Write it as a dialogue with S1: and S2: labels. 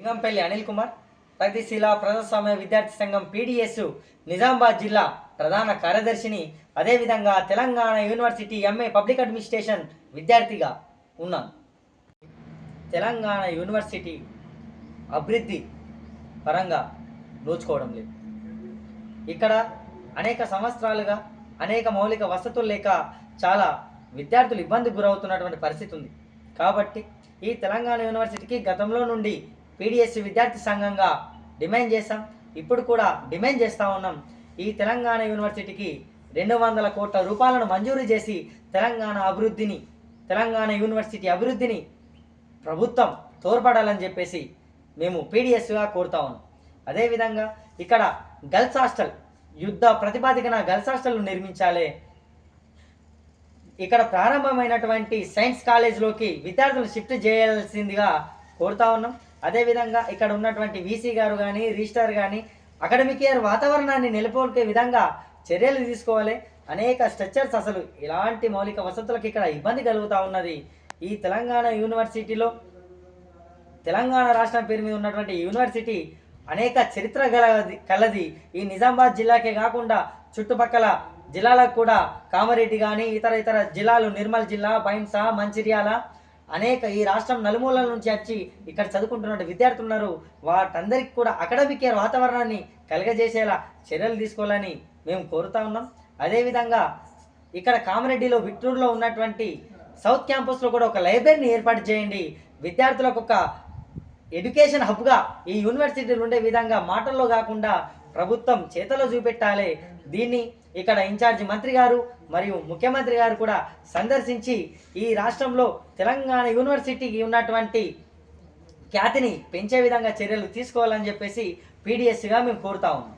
S1: లింగంపల్లి అనిల్ కుమార్ ప్రగతిశీల ప్రజాస్వామ్య విద్యార్థి సంఘం పీడిఎస్ నిజామాబాద్ జిల్లా ప్రధాన కార్యదర్శిని అదేవిధంగా Telangana university MA public administration విద్యార్థిగా ఉన్నాను. తెలంగాణ యూనివర్సిటీ అభివృద్ధి పరంగా నోచుకోవడం లేదు. ఇక్కడ అనేక సంవత్సరాలుగా అనేక మౌలిక వసతులు లేక చాలా విద్యార్థులు ఇబ్బందికి గురవుతున్నటువంటి పరిస్థితి ఉంది. కాబట్టి ఈ తెలంగాణ యూనివర్సిటీకి గతంలో నుండి పీడిఎస్సీ విద్యార్థి సంఘంగా డిమాండ్ చేశాం. ఇప్పుడు కూడా డిమాండ్ చేస్తూ ఉన్నాం. ఈ తెలంగాణ యూనివర్సిటీకి రెండు వందల కోట్ల రూపాయలను మంజూరు చేసి తెలంగాణ అభివృద్ధిని తెలంగాణ యూనివర్సిటీ అభివృద్ధిని ప్రభుత్వం తోడ్పడాలని చెప్పేసి మేము పీడిఎస్గా కోరుతా ఉన్నాం. అదేవిధంగా ఇక్కడ గర్ల్స్ హాస్టల్ యుద్ధ ప్రతిపాదికన గర్ల్స్ హాస్టల్ను నిర్మించాలి. ఇక్కడ ప్రారంభమైనటువంటి సైన్స్ కాలేజ్లోకి విద్యార్థులు షిఫ్ట్ చేయాల్సిందిగా కోరుతా ఉన్నాం. అదేవిధంగా ఇక్కడ ఉన్నటువంటి వీసీ గారు కానీ రిజిస్టార్ కానీ అకాడమిక్ ఇయర్ వాతావరణాన్ని నెలకొల్పే విధంగా చర్యలు తీసుకోవాలి. అనేక స్ట్రక్చర్స్ అసలు ఇలాంటి మౌలిక వసతులకు ఇక్కడ ఇబ్బంది కలుగుతూ ఉన్నది. ఈ తెలంగాణ యూనివర్సిటీలో తెలంగాణ రాష్ట్రం పేరు మీద ఉన్నటువంటి యూనివర్సిటీ అనేక చరిత్ర గలది కలది. ఈ నిజామాబాద్ జిల్లాకే కాకుండా చుట్టుపక్కల జిల్లాలకు కూడా కామారెడ్డి కానీ ఇతర ఇతర జిల్లాలు నిర్మల్ జిల్లా బైంసా మంచిర్యాల అనేక ఈ రాష్ట్రం నలుమూలల నుంచి వచ్చి ఇక్కడ చదువుకుంటున్న విద్యార్థులు ఉన్నారు. వాటందరికీ కూడా అకాడమిక్ ఇయర్ వాతావరణాన్ని కలగజేసేలా చర్యలు తీసుకోవాలని మేము కోరుతా ఉన్నాం. అదేవిధంగా ఇక్కడ కామరెడ్డిలో విక్టూరులో ఉన్నటువంటి సౌత్ క్యాంపస్లో కూడా ఒక లైబ్రరీని ఏర్పాటు చేయండి. విద్యార్థులకు ఒక ఎడ్యుకేషన్ హబ్గా ఈ యూనివర్సిటీలు ఉండే విధంగా మాటల్లో కాకుండా ప్రభుత్వం చేతలో చూపెట్టాలి. దీన్ని ఇక్కడ ఇన్ఛార్జి మంత్రి గారు మరియు ముఖ్యమంత్రి గారు కూడా సందర్శించి ఈ రాష్ట్రంలో తెలంగాణ యూనివర్సిటీకి ఉన్నటువంటి ఖ్యాతిని పెంచే విధంగా చర్యలు తీసుకోవాలని చెప్పేసి పీడిఎస్గా మేము కోరుతా ఉన్నాం.